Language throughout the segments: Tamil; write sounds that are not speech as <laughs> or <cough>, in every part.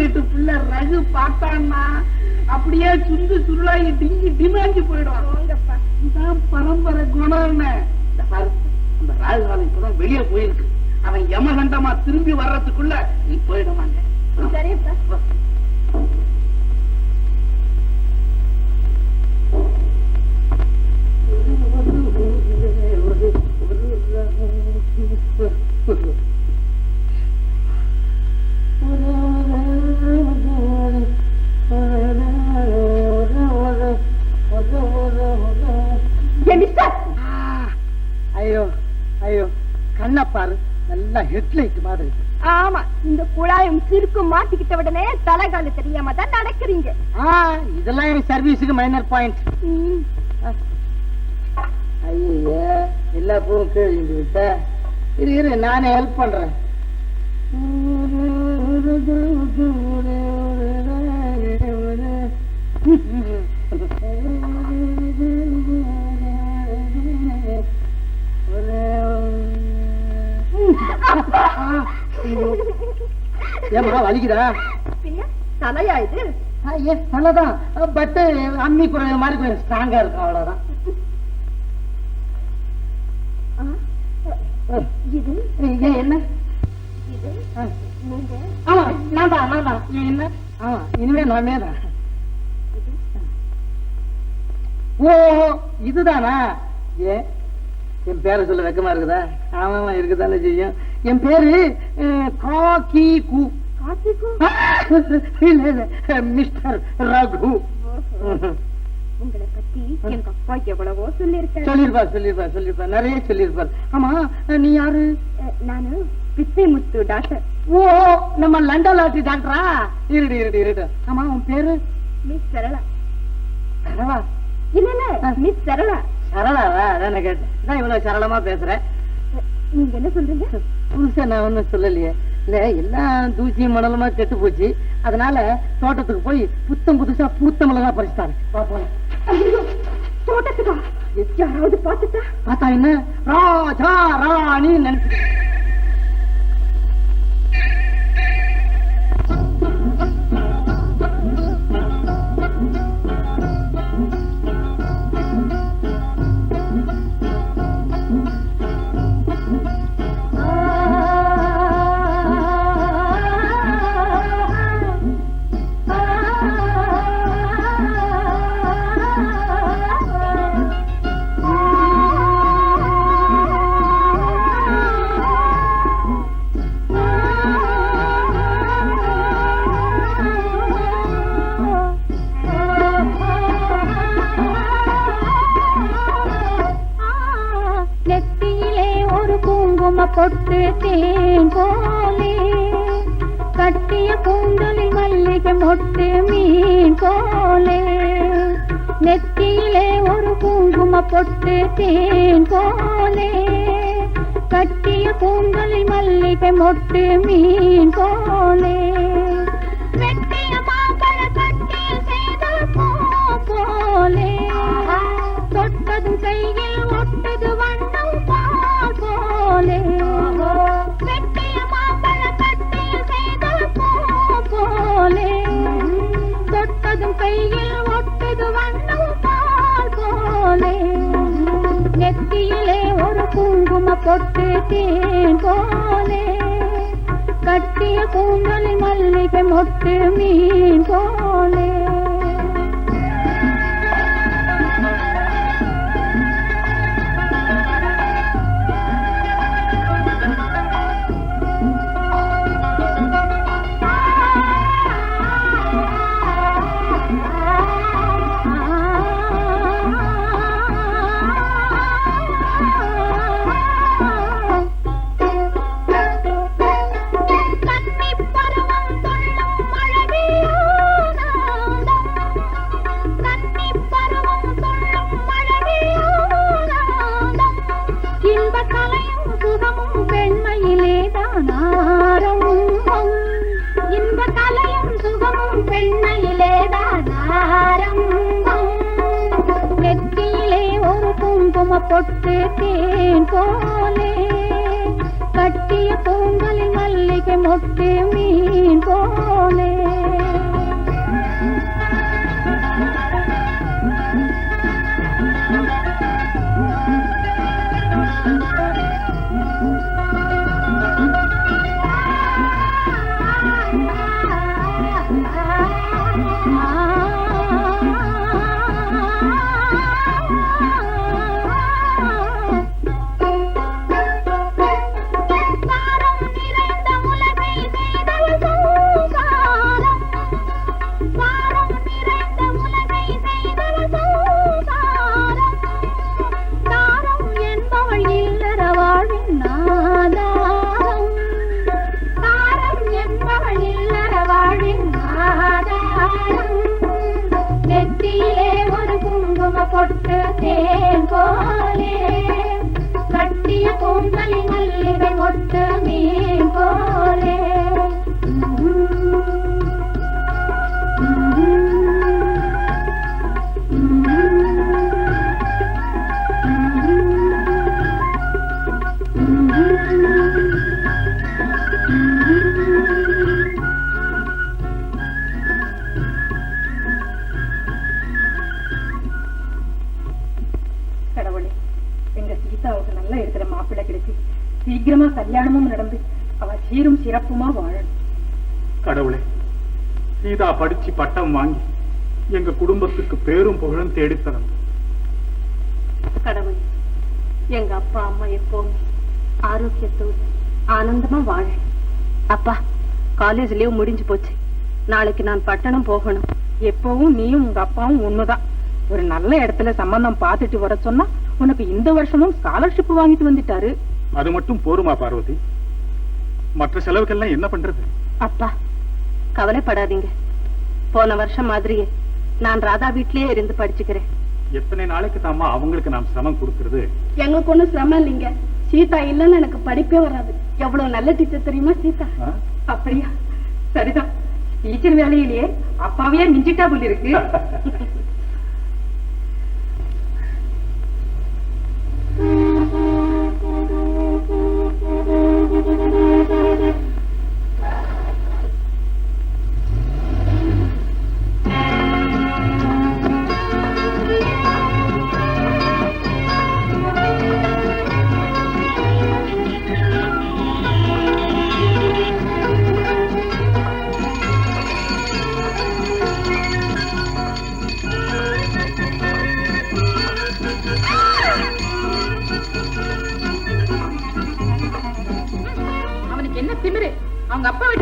வீட்டு பிள்ளை ரகு பார்த்தான்னா அப்படியே சுண்டு சுருளாகி டிங்கி டிமாங்கி போயிடுவான். இதுதான் பரம்பரை பாரு அந்த ராகுகாலம் இப்பதான் வெளியே போயிருக்கு. அவன் யமகண்டமா திரும்பி வர்றதுக்குள்ள நீ போயிடுவாங்க சரிப்பா பாரு நல்லா ஹெட்லைட் மாதிரி. ஆமா இந்த குழாயும் சிறுக்கும் மாட்டிக்கிட்ட உடனே தலைகால தெரியாம தான் நடக்கிறீங்க. இதெல்லாம் என் சர்வீஸுக்கு மைனர் பாயிண்ட். ஐயே எல்லா பூவும் கீழே விட்ட? இரு இரு நானே ஹெல்ப் பண்றேன். ஏமா வலிக்குதா? தலையா இது? எஸ் நல்லதான் பட் அம்மி குறை மாதிரி கொஞ்சம் ஸ்ட்ராங்கா இருக்கும் அவ்வளவுதான். ஆ, இது? ஏன் என்ன? இது? ஆ. நீங்க? ஆமா நான் தான் நான் தான். இவன் என்ன? ஆமா இனிமே நாமே தான். ஓ இதுதானா? ஏன் என் பேரை சொல்ல வெக்கமா இருக்குதா? ஆமா இருக்குதானே செய்யும். என் பேரு காக்கி கு. இல்ல மிஸ்டர் ரகு. உங்களை பத்தி எங்க அப்பா எவ்வளவோ நிறைய சொல்லிருப்பார் ஆமா நீ யாரு? நானு பிச்சை முத்து டாக்டர். ஓ நம்ம லாட்டி டாக்டரா? இருடு இருடு இருடு. ஆமா உன் பேரு? மிஸ் சரளா. சரளா? இல்ல இல்ல. மிஸ் சரளா. சரளாவா? அதான கேட்டேன். நான் இவ்வளவு சரளமா பேசுறேன் நீங்க என்ன சொல்றீங்க? புதுசா நான் ஒண்ணும் சொல்லலையே. இல்ல எல்லாம் தூசியும் மணலுமா கெட்டு போச்சு. அதனால தோட்டத்துக்கு போய் புத்தம் புதுசா பூத்த மிளகா பறிச்சுட்டாரு. வா தோட்டத்துக்கா? யாராவது பார்த்துட்டா? பார்த்தா என்ன? ராஜா ராணி நினைச்சு குங்கும பொட்டு தேன் போலே கட்டிய கூந்தலில் மல்லிகை மொட்டு மீன் போலே நெத்தியிலே ஒரு குங்கும பொட்டு தேன் போலே கட்டிய கூந்தலில் மல்லிகை மொட்டு மீன் போலே குங்கும பொட்டு தேன் போலே கட்டிய கூந்தலில் மல்லிகை மொட்டு மீன் போலே பொட்டு தேன் போலே கட்டிய பூங்கலில் மல்லிகை மொட்டு மீன் மல்லிகை மொட்டு சீக்கிரமா கல்யாணமும் நடந்து அவ சீரும் சிறப்புமா வாழணும். கடவுளே சீதா படிச்சு பட்டம் வாங்கி எங்க குடும்பத்துக்கு பேரும் புகழும் தேடித்தரும் கடவுள் எங்க அப்பா அம்மா எப்பவும் ஆரோக்கியத்தோடு ஆனந்தமா வாழ. அப்பா காலேஜ் லீவ் முடிஞ்சு போச்சு. நாளைக்கு நான் பட்டணம் போகணும். எப்பவும் நீயும் உங்க அப்பாவும் ஒண்ணுதான் ஒரு நல்ல இடத்துல சம்பந்தம் பார்த்துட்டு வர சொன்னா உனக்கு இந்த வருஷமும் ஸ்காலர்ஷிப் வாங்கிட்டு வந்துட்டாரு. அது மட்டும் போருமா பார்வதி? மற்ற செலவுக்கெல்லாம் என்ன பண்றது? அப்பா கவலைப்படாதீங்க. போன வருஷம் மாதிரியே நான் ராதா வீட்லயே இருந்து படிச்சுக்கிறேன். எத்தனை நாளைக்கு தாமா அவங்களுக்கு நாம் சிரமம் கொடுக்கறது? எங்களுக்கு ஒண்ணும் சிரமம் இல்லைங்க. சீதா இல்லைன்னு எனக்கு படிப்பே வராது. எவ்வளவு நல்ல டீச்சர் தெரியுமா சீதா? அப்படியா? சரிதான். டீச்சர் வேலையிலேயே அப்பாவையே மிஞ்சிட்டா போல இருக்கு. <laughs>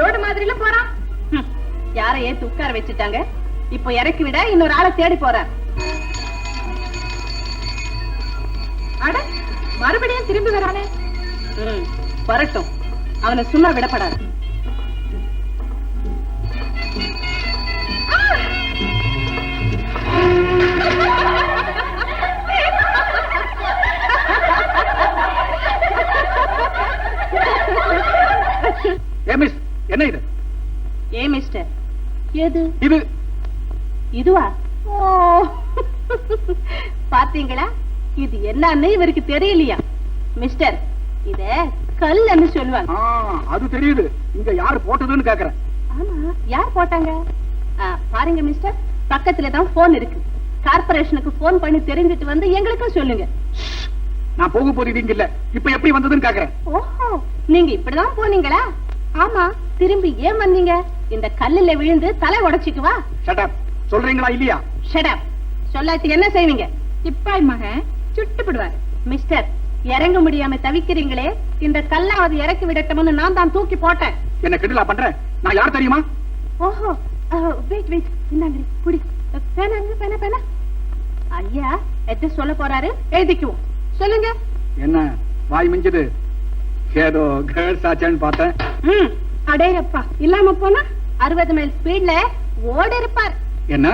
ரோடு மாதிரில போறான். யார ஏத்து உட்கார வச்சுட்டாங்க? இப்போ இறக்கி விட இன்னொரு ஆளை தேடி போற அட மறுபடியும் திரும்பி வரானே. வரட்டும். அவனை சும்மா விடப்படாது. மிஸ். என்ன இது? ஏ மிஸ்டர். எது? இது இதுவா? ஓ. பாத்தீங்களா? இது என்னன்னு இவருக்கு தெரியலையா? மிஸ்டர் இத கல்லுன்னு சொல்லுவாங்க. அது தெரியுது. இங்க யாரு போட்டதுன்னு கேக்குறேன். ஆமா யார் போட்டாங்க? பாருங்க மிஸ்டர். பக்கத்துல தான் போன் இருக்கு. கார்பரேஷனுக்கு போன் பண்ணி தெரிஞ்சிட்டு வந்து எங்களுக்கும் சொல்லுங்க. நான் போக போறது இங்க இல்ல. இப்ப எப்படி வந்ததுன்னு கேக்குறேன். ஓஹோ நீங்க இப்படிதான் போனீங்களா? ஆமா திரும்பி ஏன் வந்தீங்க? இந்த கல்லுல விழுந்து தலை உடைச்சுக்குவா சொல்றீங்களா இல்லையா? ஷடப் சொல்லாட்டி என்ன செய்வீங்க? சிப்பாய் மகன் சுட்டுப்படுவார். மிஸ்டர் இறங்க முடியாம தவிக்கிறீங்களே. இந்த கல்லாவது இறக்கி விடட்டும்னு நான் தான் தூக்கி போட்டேன். என்ன கெடுலா பண்றேன் நான் யார் தெரியுமா? ஓஹோ வெயிட் வெயிட் இந்தாங்க குடி. பேனாங்க பேனா பேனா? ஐயா எது சொல்ல போறாரு? எழுதிக்குவோம். சொல்லுங்க. என்ன வாய் மிஞ்சது. ஏதோ கேர்ள்ஸ் ஆச்சேன்னு பார்த்தேன். ம் அடேயப்பா இல்லாம போனா அறுபது மைல் ஸ்பீட்ல ஓடி இருப்பார் என்ன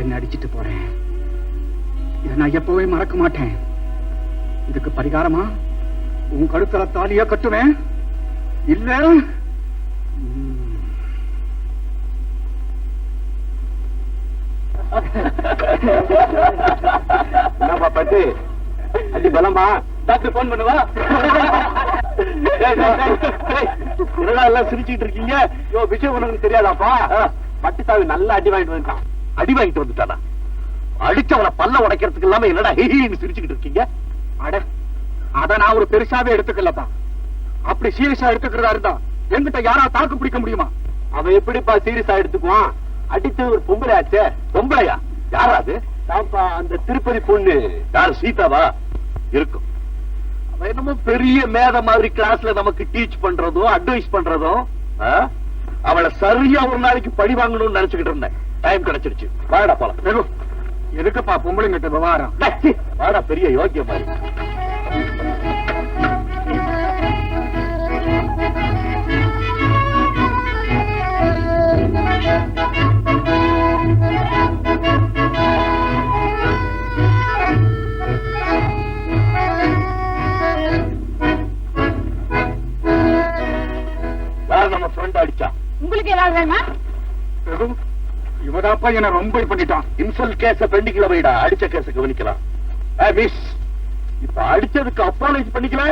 என்ன அடிச்சிட்டு போறேன். இதை நான் எப்பவே மறக்க மாட்டேன். இதுக்கு பரிகாரமா? உன் கழுத்தல தாலியா கட்டுவேன்? இல்ல? என்னப்பா பட்டு? அடி பலமா டாக்டர் போன் பண்ணுவா? என்னடா எல்லாம் சிரிச்சிட்டு இருக்கீங்க? யோ விஷயம் உனக்கு தெரியாதாப்பா? பட்டு தாவி நல்லா அடி வாங்கிட்டு வந்துட்டான். அடி வாங்கிட்டு வந்துட்டானா? அடிச்சவனை பல்ல உடைக்கிறதுக்கு இல்லாம என்னடா ஹிஹின்னு சிரிச்சுக்கிட்டு இருக்கீங்க? அட அத நான் ஒரு பெருசாவே எடுத்துக்கலப்பா. அப்படி சீரியஸா எடுத்துக்கிறதா இருந்தா என்கிட்ட யாரா தாக்கு பிடிக்க முடியுமா? அவன் எப்படிப்பா சீரியஸா எடுத்துக்குவான்? அடிச்சது ஒரு பொம்பளை ஆச்சே பொம்பளையா? யாரா அது? தான்ப்பா அந்த திருப்பதி பொண்ணு. யார் சீதாவா? இருக்கும். அவ என்னமோ பெரிய மேத மாதிரி கிளாஸ்ல நமக்கு டீச் பண்றதும் அட்வைஸ் பண்றதும்? அவளை சரியா ஒரு நாளைக்கு பழி வாங்கணும்னு நினைச்சுக்கிட்டு இருந்தேன். டைம் கிடைச்சிருச்சு. வாடா போலாம். எதுக்குப்பா பொம்பளைங்கிட்ட விவகாரம்? வாடா பெரிய யோக்கிய மாதிரி. இவதாப்பா என்ன ரொம்ப பண்ணிட்டான். இன்சல் கேஸ பெண்டிக்கல வைடா. அடிச்ச கேஸ கவனிக்கலாம். மிஸ் இப்ப அடிச்சதுக்கு அப்பாலேஜ் பண்ணிக்கல?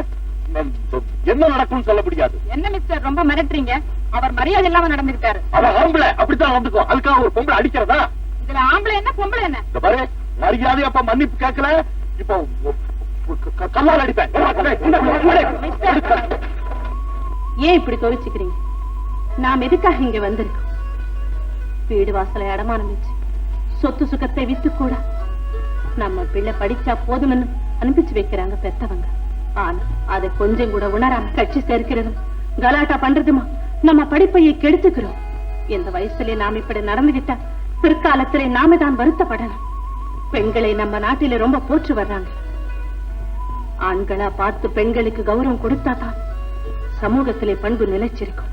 என்ன நடக்கும்னு சொல்ல முடியாது. என்ன மிஸ்டர் ரொம்ப மிரட்டுறீங்க. அவர் மரியாதை இல்லாம நடந்துக்கிட்டாரு அவன் ஆம்பளை. அப்படித்தான் நடந்துக்கும். அதுக்காக ஒரு பொம்பளை அடிக்கிறதா? இதுல ஆம்பளை என்ன பொம்பளை என்ன? பாரு மரியாதை அப்ப மன்னிப்பு கேட்கல? இப்போ கல்லால் அடிப்பேன். ஏன் இப்படி கோவிச்சுக்கிறீங்க நாம் எதுக்காக இங்க வந்திருக்கோம்? வீடு வாசலை அடமானம் வச்சு சொத்து சுகத்தை வித்து கூட. நம்ம பிள்ளை படிச்சா போதும்னு அனுப்பிச்சு வைக்கிறாங்க பெத்தவங்க. ஆனா அதை கொஞ்சம் கூட உணராம கட்சி சேர்க்கிறதும் கலாட்டா பண்றதுமா நம்ம படிப்பையை கெடுத்துக்கிறோம். இந்த வயசுல நாம் இப்படி நடந்துகிட்டா பிற்காலத்திலே நாம தான் வருத்தப்படணும். பெண்களை நம்ம நாட்டில ரொம்ப போற்று வர்றாங்க. ஆண்களா பார்த்து பெண்களுக்கு கௌரவம் கொடுத்தா தான் சமூகத்திலே பண்பு நிலைச்சிருக்கும்.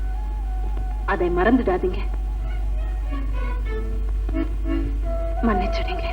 அதை மறந்துடாதீங்க. மன்னிச்சிடுங்க